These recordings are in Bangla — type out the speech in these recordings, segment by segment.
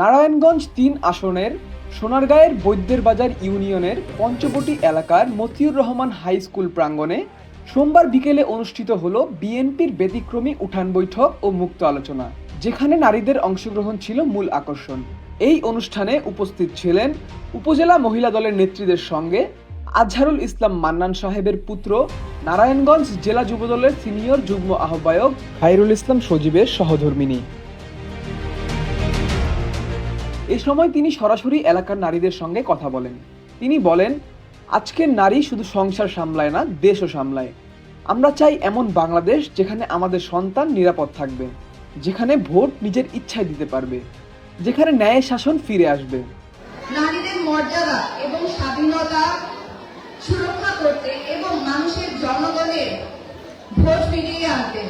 নারায়ণগঞ্জ তিন আসনের সোনারগাঁয়ের বৈদ্যের বাজার ইউনিয়নের পঞ্চবটি এলাকার মতিউর রহমান হাই স্কুল প্রাঙ্গণে সোমবার বিকেলে অনুষ্ঠিত হলো বিএনপির ব্যতিক্রমী উঠান বৈঠক ও মুক্ত আলোচনা, যেখানে নারীদের অংশগ্রহণ ছিল মূল আকর্ষণ। এই অনুষ্ঠানে উপস্থিত ছিলেন উপজেলা মহিলা দলের নেত্রীদের সঙ্গে আজহারুল ইসলাম মান্নান সাহেবের পুত্র, নারায়ণগঞ্জ জেলা যুবদলের সিনিয়র যুগ্ম আহ্বায়ক খায়রুল ইসলাম সজীবের সহধর্মিনী। এ সময় তিনি সরাসরি এলাকার নারীদের সঙ্গে কথা বলেন। তিনি বলেন, আজকের নারী শুধু সংসার সামলায় না, দেশও সামলায়। আমরা চাই এমন বাংলাদেশ যেখানে আমাদের সন্তান নিরাপদ থাকবে, যেখানে ভোট নিজের ইচ্ছায় দিতে পারবে, যেখানে ন্যায় শাসন ফিরে আসবে। নারীদের মর্যাদা এবং স্বাধীনতা সুরক্ষা করতে এবং মানুষের জনগণের ভোট ফিরিয়ে আনতে।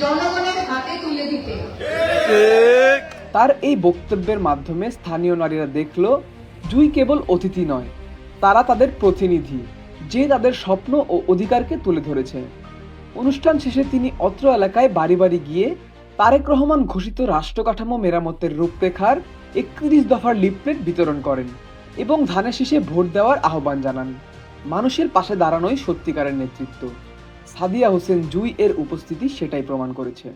জনগণের হাতে তুলে দিতে। তার এই বক্তব্যের মাধ্যমে স্থানীয় নারীরা দেখল জুই কেবল অতিথি নয় তারা তাদের প্রতিনিধি যে তাদের স্বপ্ন ও অধিকারকে তুলে ধরেছে। অনুষ্ঠান শেষে তিনি অত্র এলাকায় বাড়ি বাড়ি গিয়ে তারেক রহমান ঘোষিত রাষ্ট্রকাঠামো মেরামতের রূপরেখার একত্রিশ দফার লিফলেট বিতরণ করেন এবং ধানের শেষে ভোট দেওয়ার আহ্বান জানান। মানুষের পাশে দাঁড়ানোই সত্যিকারের নেতৃত্ব। সাদিয়া হোসেন জুই এর উপস্থিতি সেটাই প্রমাণ করেছে।